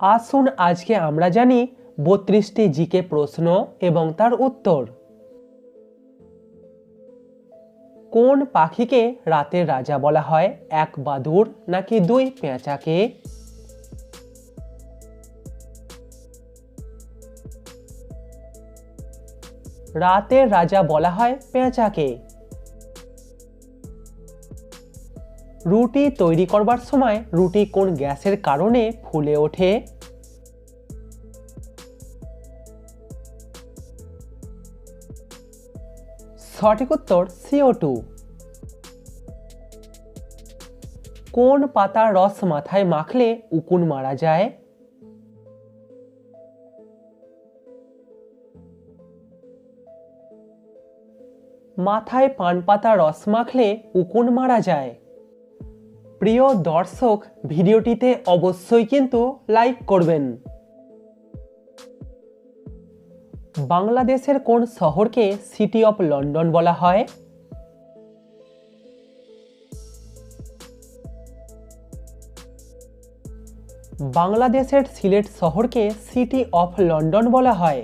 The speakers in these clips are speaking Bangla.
আসুন আজকে আমরা জানি বত্রিশটি জিকে প্রশ্ন এবং তার উত্তর। কোন পাখিকে রাতের রাজা বলা হয়, এক বাদুর নাকি দুই পেঁচাকে? রাতের রাজা বলা হয় পেঁচাকে। রুটি তৈরি করবার সময় রুটি কোন গ্যাসের কারণে ফুলে ওঠে? সঠিক উত্তর সিও টু কোন পাতার রস মাথায় মাখলে উকুন মারা যায়? মাথায় পান পাতা রস মাখলে উকুন মারা যায়। প্রিয় দর্শক, ভিডিওটিতে অবশ্যই কিন্তু লাইক করবেন। বাংলাদেশের কোন শহরকে সিটি অফ লন্ডন বলা হয়? বাংলাদেশের সিলেট শহরকে সিটি অফ লন্ডন বলা হয়।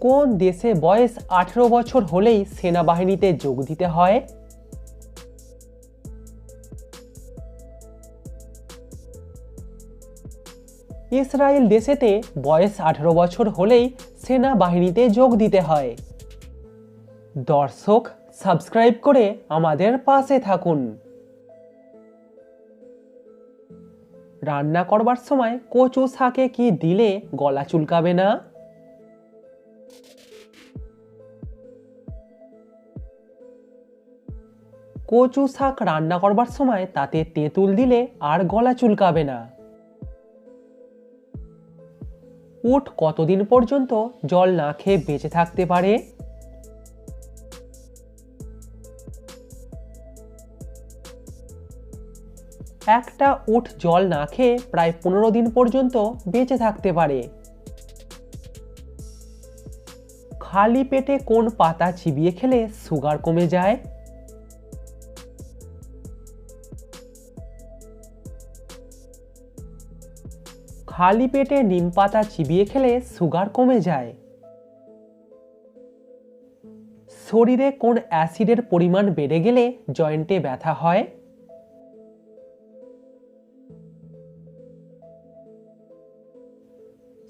কোন দেশে বয়স আঠেরো বছর হলেই সেনাবাহিনীতে যোগ দিতে হয়? ইসরায়েল দেশেতে বয়স আঠেরো বছর হলেই সেনাবাহিনীতে যোগ দিতে হয়। দর্শক, সাবস্ক্রাইব করে আমাদের পাশে থাকুন। রান্না করবার সময় কচু শাকে কি দিলে গলা চুলকাবে না? কচু শাক রান্না করবার সময় তাতে তেঁতুল দিলে আর গলা চুলকাবে না। উট কতদিন পর্যন্ত জল না খেয়ে বেঁচে থাকতে পারে? একটা উট জল না খেয়ে প্রায় পনেরো দিন পর্যন্ত বেঁচে থাকতে পারে। খালি পেটে কোন পাতা চিবিয়ে খেলে সুগার কমে যায়? খালি পেটে নিম পাতা চিবিয়ে খেলে সুগার কমে যায়। শরীরে কোন অ্যাসিডের পরিমাণ বেড়ে গেলে জয়েন্টে ব্যথা হয়?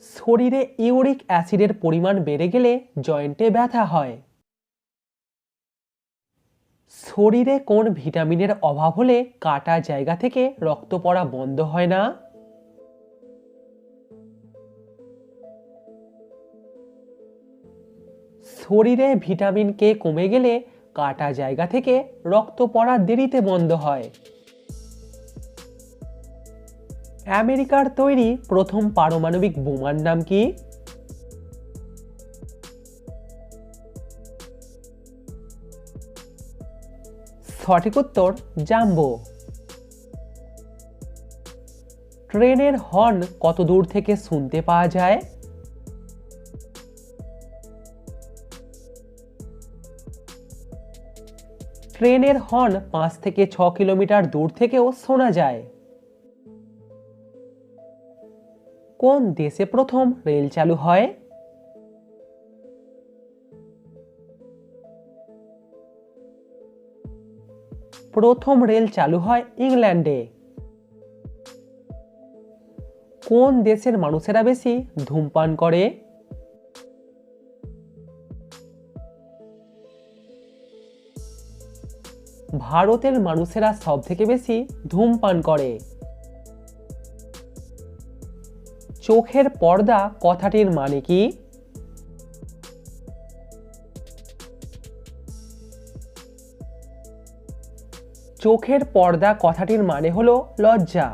শরীরে ইউরিক অ্যাসিডের পরিমাণ বেড়ে গেলে জয়েন্টে ব্যথা হয়। শরীরে কোন ভিটামিনের অভাব হলে কাটা জায়গা থেকে রক্ত পড়া বন্ধ হয় না? শরীরে ভিটামিন কে কমে গেলে কাটা জায়গা থেকে রক্ত পড়া দেরিতে বন্ধ হয়। আমেরিকার তৈরি প্রথম পারমাণবিক বোমার নাম কি? সঠিক উত্তর, জাম্বো। ট্রেনের হর্ন কত দূর থেকে শুনতে পাওয়া যায়? ট্রেনের হর্ন পাঁচ থেকে ছ কিলোমিটার দূর থেকেও শোনা যায়। কোন দেশে প্রথম রেল চালু হয়? প্রথম রেল চালু হয় ইংল্যান্ডে। কোন দেশের মানুষেরা বেশি ধূমপান করে? ভারতের মানুষেরা সব থেকে বেশি ধূমপান করে। চোখের পর্দা কথাটির মানে কি? চোখের পর্দা কথাটির মানে হলো লজ্জা।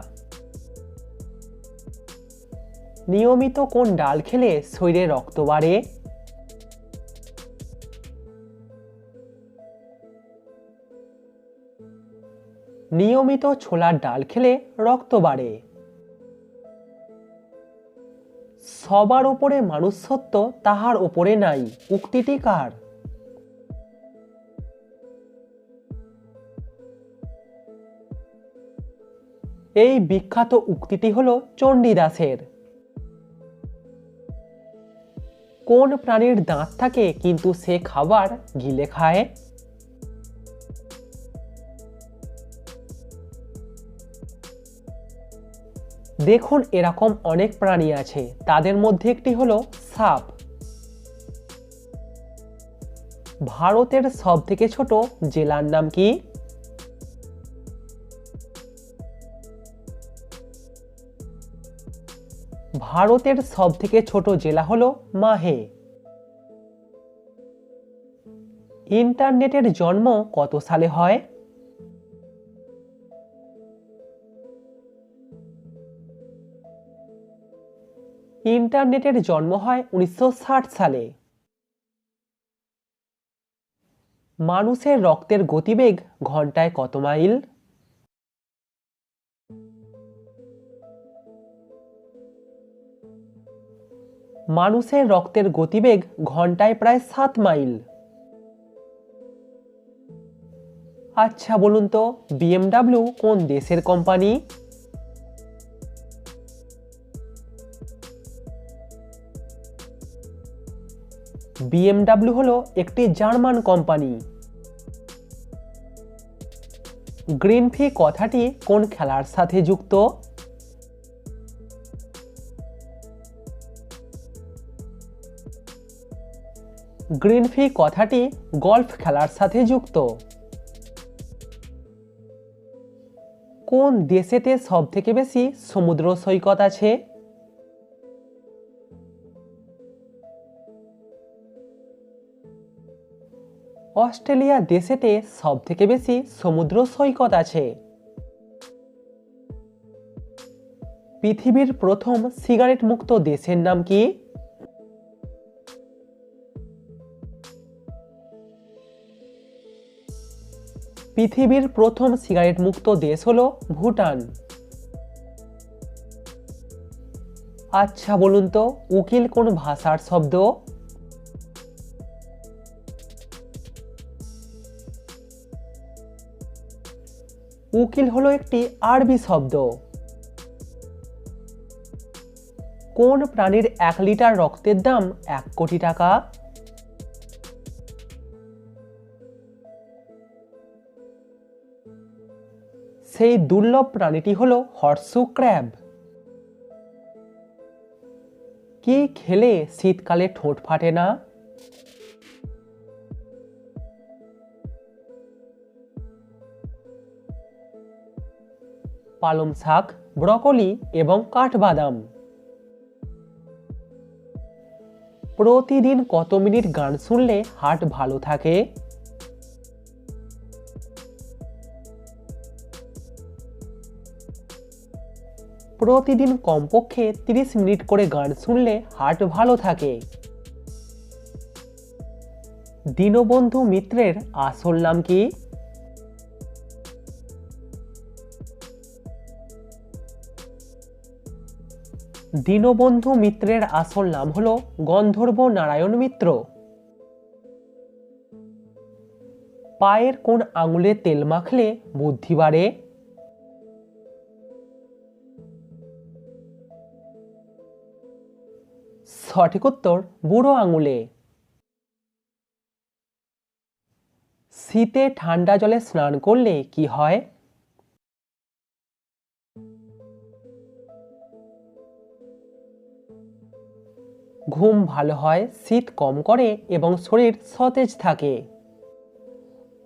নিয়মিত কোন ডাল খেলে শরীরে রক্ত বাড়ে? নিয়মিত ছোলার ডাল খেলে রক্ত বাড়ে। সবার ওপরে মানুষত্ব, তাহার ওপরে নাই উক্তিটি কার এই বিখ্যাত উক্তিটি হল চণ্ডীদাসের। কোন প্রাণীর দাঁত থাকে, কিন্তু সে খাবার গিলে খায়? দেখুন এরকম অনেক প্রাণী আছে। তাদের মধ্যে একটি হলো সাপ। ভারতের সব থেকে ছোট জেলার নাম কি? ভারতের সব থেকে ছোট জেলা হলো মাহে। ইন্টারনেটের জন্ম কত সালে হয়? ইন্টারনেটের জন্ম হয় উনিশশো ষাট সালে। মানুষের রক্তের গতিবেগ ঘন্টায় কত মাইল? মানুষের রক্তের গতিবেগ ঘন্টায় প্রায় সাত মাইল। আচ্ছা বলুন তো বিএমডাব্লিউ কোন দেশের কোম্পানি? বিএমডাব্লিউ হলো একটি জার্মান কোম্পানি। গ্রিন ফি কথাটি কোন খেলার সাথে যুক্ত? গ্রিন ফি কথাটি গল্ফ খেলার সাথে যুক্ত। কোন দেশেতে সব থেকে বেশি সমুদ্র সৈকত আছে? অস্ট্রেলিয়া দেশেতে সব থেকে বেশি সমুদ্র সৈকত আছে। পৃথিবীর প্রথম সিগারেট মুক্ত দেশের নাম কি? পৃথিবীর প্রথম সিগারেট মুক্ত দেশ হল ভুটান। আচ্ছা বলুন তো, উকিল কোন ভাষার শব্দ? উকিল হলো একটি আরবি শব্দ। কোন প্রাণীর এক লিটার রক্তের দাম এক কোটি টাকা? সেই দুর্লভ প্রাণীটি হলো হর্সু ক্র্যাব। কি খেলে শীতকালে ঠোঁট ফাটে না? পালং শাক, ব্রকলি এবং কাঠবাদাম। প্রতিদিন কত মিনিট গান শুনলে হার্ট ভালো থাকে? প্রতিদিন কমপক্ষে 30 মিনিট করে গান শুনলে হার্ট ভালো থাকে। দীনবন্ধু মিত্রের আসল নাম কি? দীনবন্ধু মিত্রের আসল নাম হল গন্ধর্ব নারায়ণ মিত্র। পায়ের কোন আঙুলে তেল মাখলে বুদ্ধি বাড়ে? সঠিক উত্তর, বুড়ো আঙুলে। শীতে ঠান্ডা জলে স্নান করলে কি হয়? ঘুম ভালো হয়, শীত কম করে এবং শরীর সতেজ থাকে।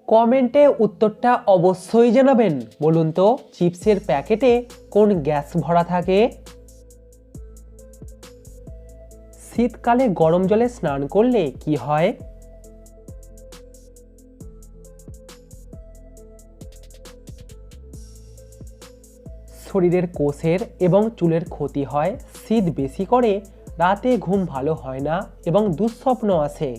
কমেন্টে উত্তরটা অবশ্যই জানাবেন। বলুন তো, চিপসের প্যাকেটে কোন গ্যাস ভরা থাকে? শীতকালে গরম জলে স্নান করলে কি হয়? শরীরের কোষের এবং চুলের ক্ষতি হয়, শীত বেশি করে রাতে ঘুম ভালো হয় না এবং দুঃস্বপ্ন আসে